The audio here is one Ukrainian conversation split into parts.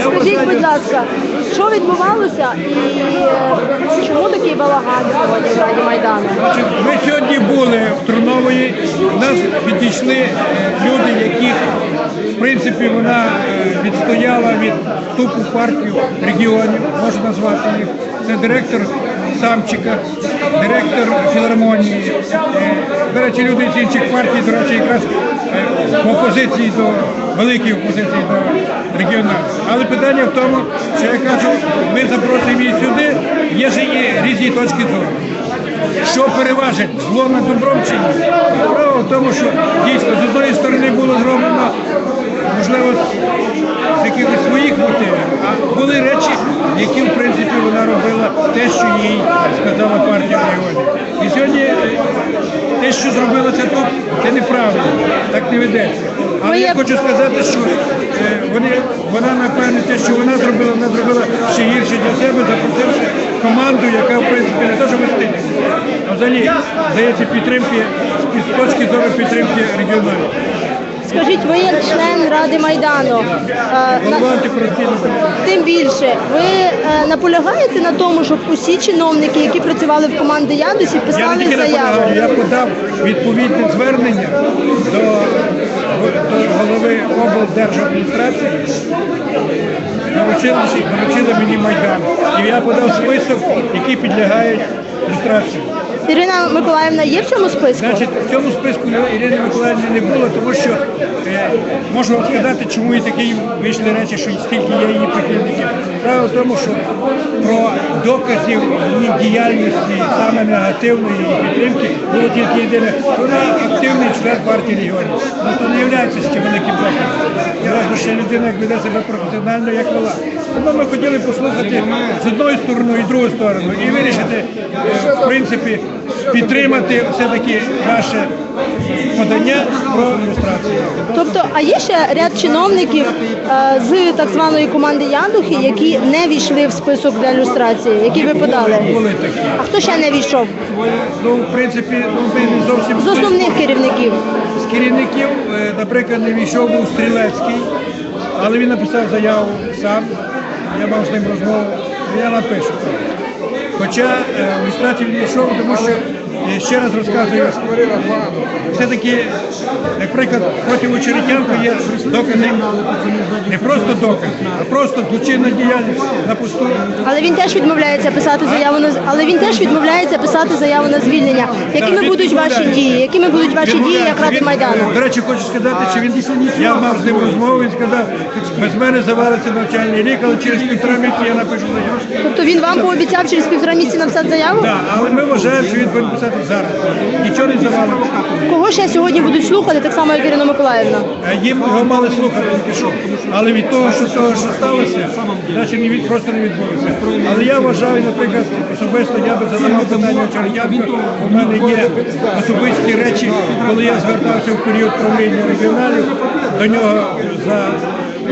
Скажіть, будь ласка, що відбувалося і е, чому такий балаган сьогодні в Раді Майдану? Ми сьогодні були в Трунової, нас підійшли е, люди, яких в принципі вона е, відстояла від тупу партію регіонів, можна назвати їх. Це директор Самчика, директор філармонії. До речі, люди з інших партій, до речі, якраз е, в опозиції до великій опозиції до регіоналів. Але питання в тому, що я кажу, ми запрошуємо її сюди, є ж і різні точки зору. Що переважить зло над добром чи в тому, що дійсно з одної сторони було зроблено, можливо, з якихось своїх мотивів, а були речі, які в принципі вона робила те, що їй сказала партія регіонів. І сьогодні е, те, що зробила це тут, це неправильно, так не ведеться. Але я хочу сказати, що е, вони, вона напевне те, що вона зробила, вона зробила ще гірше для себе, запросивши команду, яка в принципі не те, що мистить, а взагалі здається підтримки з точки зору підтримки регіоналів. Скажіть, ви як член Ради Майдану, е, тим більше, ви е, наполягаєте на тому, щоб усі чиновники, які працювали в команді Ядусі, писали заяву? я подав відповідне звернення до, до голови облдержадміністрації. Доручили мені Майдан. І я подав список, які підлягають люстрації. Ірина Миколаївна є в цьому списку? Значить, в цьому списку Ірини Миколаївни не було, тому що е, можу вам сказати, чому і такі вийшли речі, що скільки є її прихильників. Справа в тому, що про доказів її діяльності саме негативної її підтримки було тільки єдине. Вона активний член партії регіонів. Ну то не є ще великим доказом. Що людина веде себе професіонально, як вела. Тому ми хотіли послухати з одної сторони і другу сторону і вирішити, е, в принципі, підтримати все-таки наше подання про ілюстрацію. Тобто, а є ще ряд чиновників е, з так званої команди Ядухи, які не війшли в список для люстрації, які ви подали? Були такі. А хто ще не війшов? Ну, в принципі, ну, не зовсім З основних керівників. з керівників, е, наприклад, не війшов був Стрілецький, але він написав заяву сам. Я мав з ним розмову, я напишу. Хоча е, в ілюстрацію не йшов, тому що е, ще раз розказую, все-таки, наприклад, проти Очеретянка є докази, не просто докази, а просто злочинна діяльність на посту. Але він теж відмовляється писати заяву на але він теж відмовляється писати заяву на звільнення. Якими будуть ваші дії? Якими будуть ваші дії як Ради Майдану? До речі, хочу сказати, що він я мав з ним розмову, він сказав, без мене завалиться навчальний рік, але через півтора місяці я напишу заяву. Тобто він вам пообіцяв через півтора місяці написати заяву? Так, але ми вважаємо, що він повинен писати зараз. Нічого не завалиться. Кого ще сьогодні будуть слухати, так само як Ірина Миколаївна? Е, Їм його мали слухати тільки що. Але від того, що того, що сталося, значить не від просто не відбулося. Але я вважаю, наприклад, особисто я би задавав питання Чернявка. У мене є особисті речі, коли я звертався в період правління регіоналів до нього за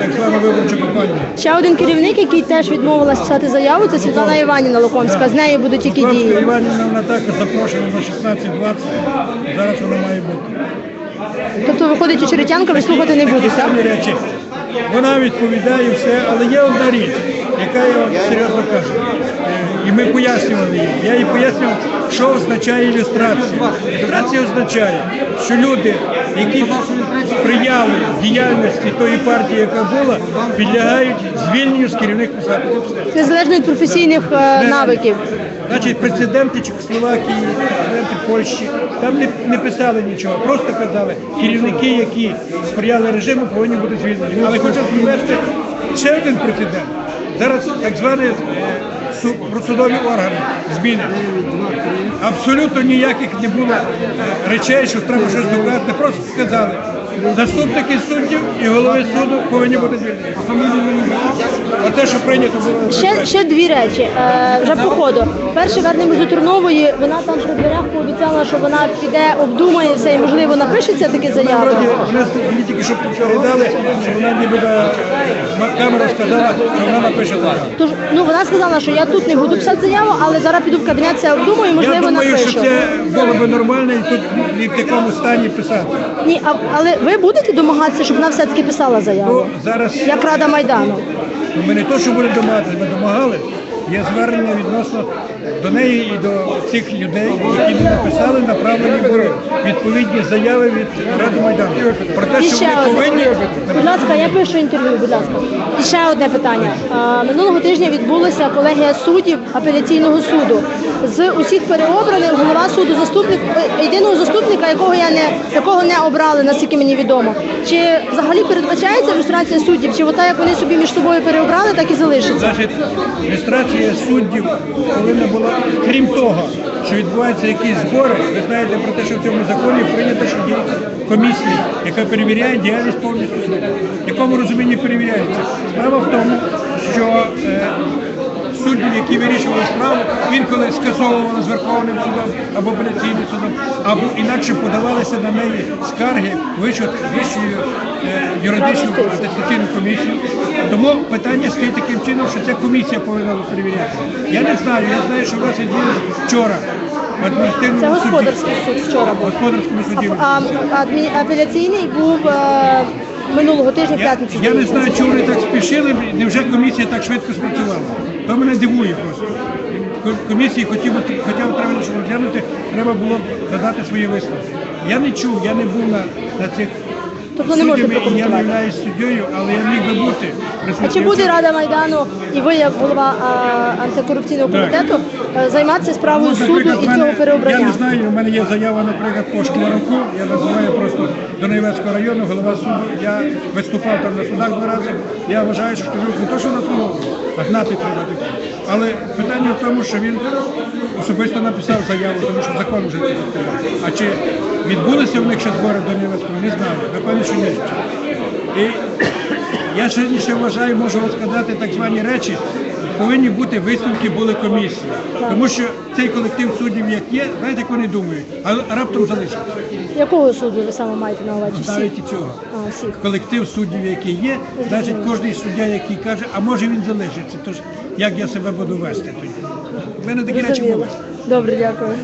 так звану виборчу кампанію. Ще один керівник, який теж відмовилась писати заяву, це Світлана Іванівна Лукомська. З нею будуть які Луцька дії? Іванівна вона також запрошена на 16.20. Зараз вона має бути. Тобто виходить у Черетянка, ви слухати не будете. так? Речі. Вона відповідає все, але є одна річ, яка я вам серйозно кажу. Е, І ми пояснювали їй. Я їй пояснював, що означає ілюстрація. Ілюстрація означає, що люди, які сприяли діяльності тої партії, яка була, підлягають звільненню з керівних посад. Це все. Незалежно від професійних е, навиків. Значить, прецеденти Чехословакії, прецеденти Польщі, там не, не писали нічого, просто казали, керівники, які сприяли режиму, повинні бути звільнені. Але хочу привести ще один прецедент. Зараз так звані е, су- судові органи зміни. Абсолютно ніяких не було е, речей, що треба щось доказати. Просто сказали, заступники суддів і голови суду повинні бути звільнені. А те, що прийнято було. Ще, ще дві речі. Е, вже по ходу. Перше вернемось до Турнової. Вона там при дверях пообіцяла, що вона піде, обдумає все і можливо напишеться таке заяву. Вроді, мені тільки що передали, що вона ніби камера сказала, що вона напише заяву. Тож, ну вона сказала, що я тут не буду писати заяву, але зараз піду в кабінет, це обдумаю, Я можливо, думаю, напишу. що це було б нормально і тут і в такому стані писати. Ні, а, але ви будете домагатися, щоб вона все-таки писала заяву? Ну, зараз Як Рада Майдану. ми не то, що будемо домагатися, ми домагали. Є звернення відносно до неї і до цих людей, які написали, направлені були відповідні заяви від Ради Майдану. Про те, І що ще одне. повинні Будь ласка, я пишу інтерв'ю, будь ласка. І ще одне питання. А, Минулого тижня відбулася колегія суддів апеляційного суду. З усіх переобраних голова суду заступник е, єдиного заступника, якого я не якого не обрали, наскільки мені відомо. Чи взагалі передбачається люстрація суддів? Чи ота, як вони собі між собою переобрали, так і залишиться? Значить, реєстрація суддів повинна була, крім того, що відбуваються якісь збори, ви знаєте про те, що в цьому законі прийнято, що є комісія, яка перевіряє діяльність повністю. В якому розумінні перевіряється? Справа в тому, що е, суддів, які вирішували справу, інколи скасовували з Верховним судом або апеляційним судом, або інакше подавалися на неї скарги вищої е, юридичну атестаційну комісію. Тому питання стоїть таким чином, що ця комісія повинна перевіряти. Я не знаю, я знаю, що у вас відбулось вчора в Це адміністративному суді. господарський суд вчора В був. господарському суді. А, а адмі- апеляційний був е, минулого тижня в Я, п'ятницю. я не знаю, чому вони так спішили, невже комісія так швидко спрацювала. То мене дивує просто. Ко- Комісії хотів, хоча б треба розглянути, треба було б додати свої висновки. Я не чув, я не був на, на цих Тобто не можете суддями, я не прокоментувати? являюсь суддєю, але я міг би бути. А присутнім чи буде. Рада Майдану і ви, як голова а, антикорупційного Так. комітету, е, займатися справою Ну, суду наприклад, і в мене- цього переобрання? Я не знаю, у мене є заява, наприклад, по Шкляруку, я називаю просто Донецького району, голова суду. Я виступав там на судах два рази. Я вважаю, що Шклярук не то, що заслуговує, а гнати треба таке. Але питання в тому, що він особисто написав заяву, тому що закон вже це відкриває. А чи відбулися в них ще збори до Донецького, не знаю. Напевно, що ні. І я ще вважаю, можу розказати так звані речі. Повинні бути висновки були комісії. Тому що цей колектив суддів, як є, знаєте, як вони думають, а раптом залишиться. Якого суду ви саме маєте на увазі? Навіть і цього. А, всіх. Колектив суддів, який є, значить кожен суддя, який каже, а може він залишиться. Тож як я себе буду вести тоді? У мене такі речі були. Добре, дякую.